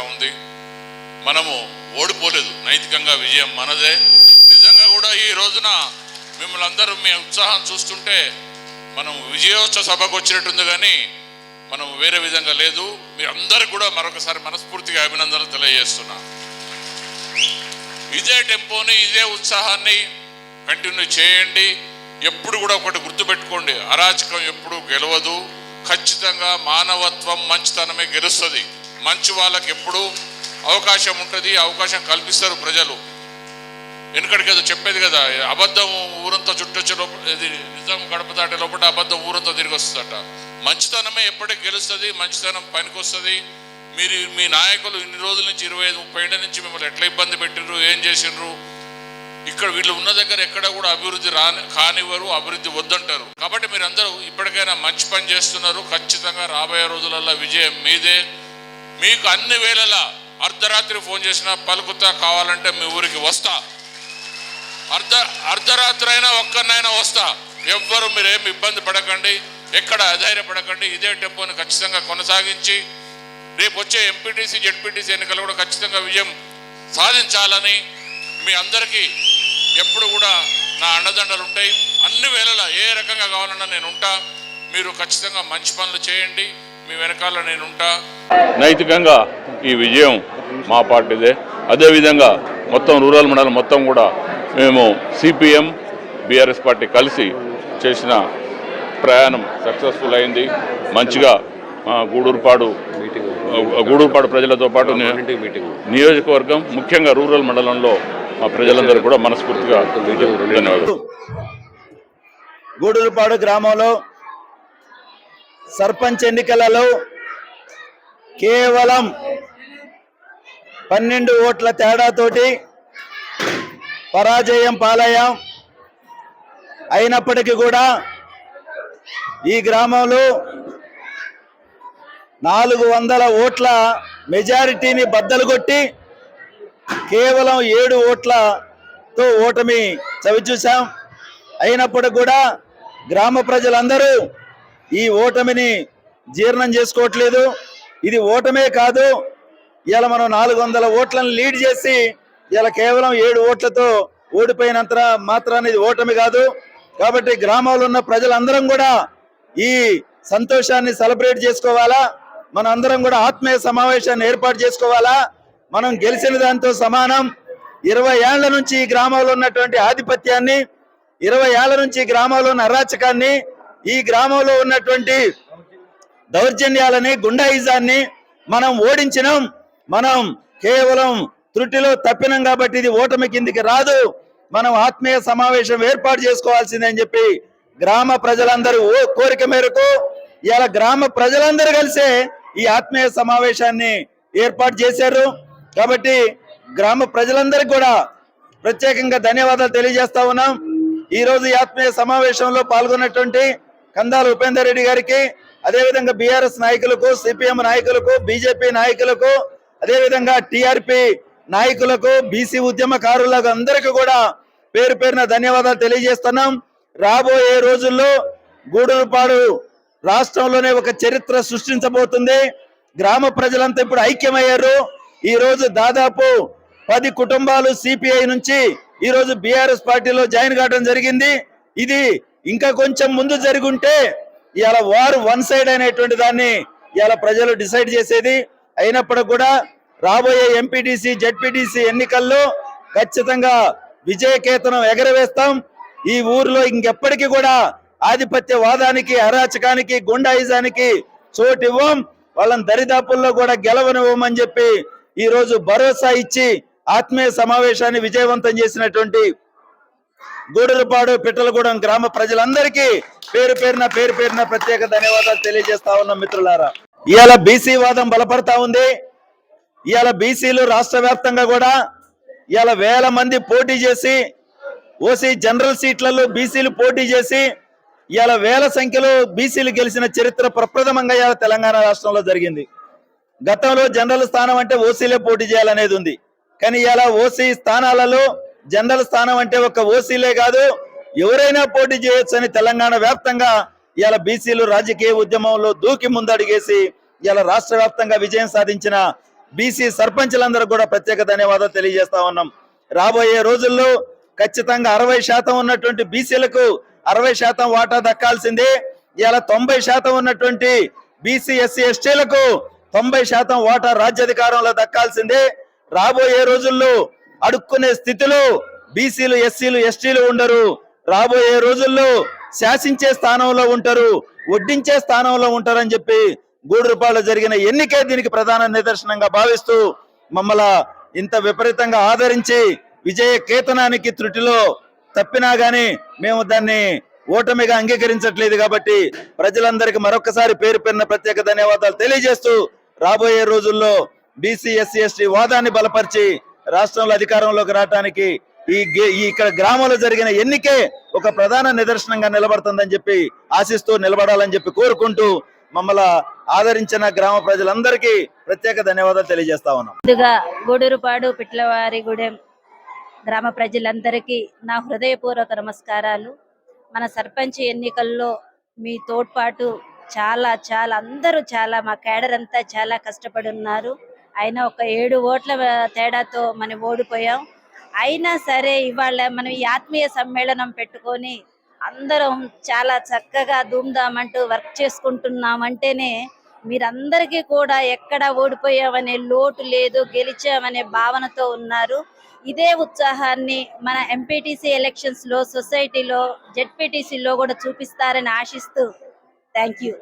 సంతోషంగా ఉంది. మనము ఓడిపోలేదు. నైతికంగా విజయం మనదే. నిజంగా కూడా ఈ రోజున మిమ్మల్ని అందరూ మీ ఉత్సాహం చూస్తుంటే మనం విజయోత్సవ సభకు వచ్చినట్టుంది కానీ మనం వేరే విధంగా లేదు. మీ కూడా మరొకసారి మనస్ఫూర్తిగా అభినందనలు తెలియజేస్తున్నా. ఇదే టెంపోని ఇదే ఉత్సాహాన్ని కంటిన్యూ చేయండి. ఎప్పుడు కూడా ఒకటి గుర్తుపెట్టుకోండి. అరాచకం ఎప్పుడు గెలవదు. ఖచ్చితంగా మానవత్వం మంచితనమే గెలుస్తుంది. మంచి వాళ్ళకి ఎప్పుడు అవకాశం ఉంటుంది అవకాశం కల్పిస్తారు ప్రజలు. ఎందుకంటే కదా చెప్పేది కదా అబద్ధం ఊరంతా చుట్టొచ్చే లోపల ఇది నిజం గడప దాటే లోపల అబద్ధం ఊరంతా తిరిగి వస్తుందట. మంచితనమే ఎప్పటికి గెలుస్తుంది మంచితనం పనికొస్తుంది. మీరు మీ నాయకులు ఇన్ని రోజుల నుంచి ఇరవై ఐదు ముప్పై ఏళ్ళ నుంచి మిమ్మల్ని ఎట్లా ఇబ్బంది పెట్టిండ్రు ఏం చేసిండ్రు? ఇక్కడ వీళ్ళు ఉన్న దగ్గర ఎక్కడ కూడా అభివృద్ధి రాని కానివ్వరు అభివృద్ధి వద్దంటారు. కాబట్టి మీరు అందరూ ఇప్పటికైనా మంచి పని చేస్తున్నారు. ఖచ్చితంగా రాబోయే రోజులలో విజయం మీదే. మీకు అన్ని వేళలా అర్ధరాత్రి ఫోన్ చేసినా పలుకుతా కావాలంటే మీ ఊరికి వస్తా. అర్ధ అర్ధరాత్రి అయినా ఒక్కరినైనా వస్తా. ఎవ్వరు మీరేం ఇబ్బంది పడకండి. ఎక్కడ అధైర్యపడకండి. ఇదే టెంపోని ఖచ్చితంగా కొనసాగించి రేపు వచ్చే ఎంపీటీసీ జెడ్పీటీసీ ఎన్నికలు కూడా ఖచ్చితంగా విజయం సాధించాలని మీ అందరికీ ఎప్పుడు కూడా నా అండదండలు ఉంటాయి. అన్ని వేళలా ఏ రకంగా కావాలన్నా నేను ఉంటా. మీరు ఖచ్చితంగా మంచి పనులు చేయండి. మీ వెనకాల నేను ఉంటా నైతికంగా ఈ విజయం మా పార్టీదే. అదేవిధంగా మొత్తం రూరల్ మండలం మొత్తం కూడా మేము సిపిఎం బీఆర్ఎస్ పార్టీ కలిసి చేసిన ప్రయాణం సక్సెస్ఫుల్ అయింది. మంచిగా గూడూరుపాడు గూడూరుపాడు ప్రజలతో పాటు నియోజకవర్గం ముఖ్యంగా రూరల్ మండలంలో మా ప్రజలందరూ కూడా మనస్ఫూర్తిగా ధన్యవాదాలు. గూడూరుపాడు గ్రామంలో సర్పంచ్ ఎన్నికలలో కేవలం పన్నెండు ఓట్ల తేడాతోటి పరాజయం పాలయ్యాం. అయినప్పటికీ కూడా ఈ గ్రామంలో నాలుగు వందల ఓట్ల మెజారిటీని బద్దలు కొట్టి కేవలం ఏడు ఓట్లతో ఓటమి చవిచూశాం. అయినప్పుడు కూడా గ్రామ ప్రజలందరూ ఈ ఓటమిని జీర్ణం చేసుకోవట్లేదు. ఇది ఓటమే కాదు. ఇలా మనం నాలుగు వందల ఓట్లను లీడ్ చేసి ఇలా కేవలం ఏడు ఓట్లతో ఓడిపోయినంత మాత్రాన్ని ఇది ఓటమి కాదు. కాబట్టి గ్రామంలో ఉన్న ప్రజలందరం కూడా ఈ సంతోషాన్ని సెలబ్రేట్ చేసుకోవాలా? మన అందరం కూడా ఆత్మీయ సమావేశాన్ని ఏర్పాటు చేసుకోవాలా? మనం గెలిచిన దాంతో సమానం. ఇరవై ఏళ్ళ నుంచి ఈ గ్రామంలో ఉన్నటువంటి ఆధిపత్యాన్ని ఇరవై ఏళ్ళ నుంచి ఈ గ్రామంలో ఉన్న అరాచకాన్ని ఈ గ్రామంలో ఉన్నటువంటి దౌర్జన్యాలని గుండాయిజాన్ని మనం ఓడించినాం. మనం కేవలం త్రుటిలో తప్పినాం కాబట్టి ఇది ఓటమి కిందికి రాదు. మనం ఆత్మీయ సమావేశం ఏర్పాటు చేసుకోవాల్సిందని చెప్పి గ్రామ ప్రజలందరూ కోరిక మేరకు ఇలా గ్రామ ప్రజలందరూ కలిసే ఈ ఆత్మీయ సమావేశాన్ని ఏర్పాటు చేశారు. కాబట్టి గ్రామ ప్రజలందరికీ కూడా ప్రత్యేకంగా ధన్యవాదాలు తెలియజేస్తా ఉన్నాం. ఈ రోజు ఈ ఆత్మీయ సమావేశంలో పాల్గొన్నటువంటి కందాల ఉపేందర్ రెడ్డి గారికి అదేవిధంగా బీఆర్ఎస్ నాయకులకు సిపిఎం నాయకులకు బీజేపీ నాయకులకు అదేవిధంగా టిఆర్పి నాయకులకు బీసీ ఉద్యమకారులకు అందరికీ కూడా పేరు పేరున ధన్యవాదాలు తెలియజేస్తున్నాం. రాబోయే రోజుల్లో గూడూరుపాడు రాష్ట్రంలోనే ఒక చరిత్ర సృష్టించబోతుంది. గ్రామ ప్రజలంతా ఇప్పుడు ఐక్యమయ్యారు. ఈ రోజు దాదాపు పది కుటుంబాలు సిపిఐ నుంచి ఈ రోజు బీఆర్ఎస్ పార్టీలో జాయిన్ కావడం జరిగింది. ఇది ఇంకా కొంచెం ముందు జరుగుంటే ఇవాళ వారు వన్ సైడ్ అనేటువంటి దాన్ని ఇవాళ ప్రజలు డిసైడ్ చేసేది. అయినప్పటికి కూడా రాబోయే ఎంపీటీసీ జడ్పీటీసీ ఎన్నికల్లో ఖచ్చితంగా విజయకేతనం ఎగరవేస్తాం. ఈ ఊర్లో ఇంకెప్పటికీ కూడా ఆధిపత్య వాదానికి అరాచకానికి గుండాయిజానికి చోటు ఇవ్వం. వాళ్ళని దరిదాపుల్లో కూడా గెలవనివ్వమని చెప్పి ఈ రోజు భరోసా ఇచ్చి ఆత్మీయ సమావేశాన్ని విజయవంతం చేసినటువంటి గూడూరుపాడు పిట్టలగూడెం గ్రామ ప్రజలందరికీ పేరు పేరున పేరు పేరున ప్రత్యేక ధన్యవాదాలు తెలియజేస్తా ఉన్నాం మిత్రులారా. ఇవాళ బీసీ వాదం బలపడతా ఉంది. ఇవాళ బీసీలు రాష్ట్ర వ్యాప్తంగా కూడా ఇవాళ వేల మంది పోటీ చేసి ఓసీ జనరల్ సీట్లలో బీసీలు పోటీ చేసి ఇవాళ వేల సంఖ్యలో బీసీలు గెలిచిన చరిత్ర ప్రప్రథమంగా ఇవాళ తెలంగాణ రాష్ట్రంలో జరిగింది. గతంలో జనరల్ స్థానం అంటే ఓసీలే పోటీ చేయాలనేది ఉంది. కానీ ఇలా ఓసీ స్థానాలలో జనరల్ స్థానం అంటే ఒక ఓసీలే కాదు. ఎవరైనా పోటీ చేయొచ్చు అని తెలంగాణ వ్యాప్తంగా ఇలా బీసీలు రాజకీయ ఉద్యమంలో దూకి ముందడిగేసి ఇలా రాష్ట్ర వ్యాప్తంగా విజయం సాధించిన బీసీ సర్పంచ్లందరూ కూడా ప్రత్యేక ధన్యవాదాలు తెలియజేస్తా ఉన్నాం. రాబోయే రోజుల్లో ఖచ్చితంగా అరవై శాతం ఉన్నటువంటి బీసీలకు అరవై శాతం వాటా దక్కాల్సిందే. ఇలా తొంభై శాతం ఉన్నటువంటి బీసీ ఎస్సీ ఎస్టీలకు తొంభై శాతం వాటా రాజ్యాధికారంలో దక్కాల్సిందే. రాబోయే రోజుల్లో అడుక్కునే స్థితిలో బీసీలు ఎస్సీలు ఎస్టీలు ఉండరు. రాబోయే రోజుల్లో శాసించే స్థానంలో ఉంటారు వడ్డించే స్థానంలో ఉంటారని చెప్పి గూడూరుపాలో జరిగిన ఎన్నికే దీనికి ప్రధాన నిదర్శనంగా భావిస్తూ మమ్మల ఇంత విపరీతంగా ఆదరించి విజయ కేతనానికి త్రుటిలో తప్పినా గాని మేము దాన్ని ఓటమిగా అంగీకరించట్లేదు కాబట్టి ప్రజలందరికీ మరొకసారి పేరు పేరున ప్రత్యేక ధన్యవాదాలు తెలియజేస్తూ రాబోయే రోజుల్లో బీసీ ఎస్సీ ఎస్టీ వాదాన్ని బలపరిచి రాష్ట్రంలో అధికారంలోకి రావడానికి ఈ గే- ఈ ఇక్కడ గ్రామంలో జరిగిన ఎన్నికే ఒక ప్రధాన నిదర్శనంగా నిలబడుతుందని చెప్పి ఆశిస్తూ నిలబడాలని చెప్పి కోరుకుంటూ మమ్మల్ని ఆదరించిన గ్రామ ప్రజలందరికీ ప్రత్యేక ధన్యవాదాలు తెలియజేస్తా ఉన్నాం. ముందుగా గూడూరుపాడు పిట్లవారిగూడెం గ్రామ ప్రజలందరికీ నా హృదయపూర్వక నమస్కారాలు. మన సర్పంచ్ ఎన్నికల్లో మీ తోడ్పాటు చాలా చాలా అందరూ చాలా మా కేడర్ అంతా చాలా కష్టపడి ఉన్నారు అయినా ఒక ఏడు ఓట్ల తేడాతో మనం ఓడిపోయాం. అయినా సరే ఇవాళ మనం ఈ ఆత్మీయ సమ్మేళనం పెట్టుకొని అందరం చాలా చక్కగా ధూమ్ధామంటూ వర్క్ చేసుకుంటున్నామంటేనే మీరందరికీ కూడా ఎక్కడ ఓడిపోయామనే లోటు లేదు గెలిచామనే భావనతో ఉన్నారు. ఇదే ఉత్సాహాన్ని మన ఎంపీటీసీ ఎలక్షన్స్లో సొసైటీలో జెడ్పీటీసీలో కూడా చూపిస్తారని ఆశిస్తూ థ్యాంక్ యూ.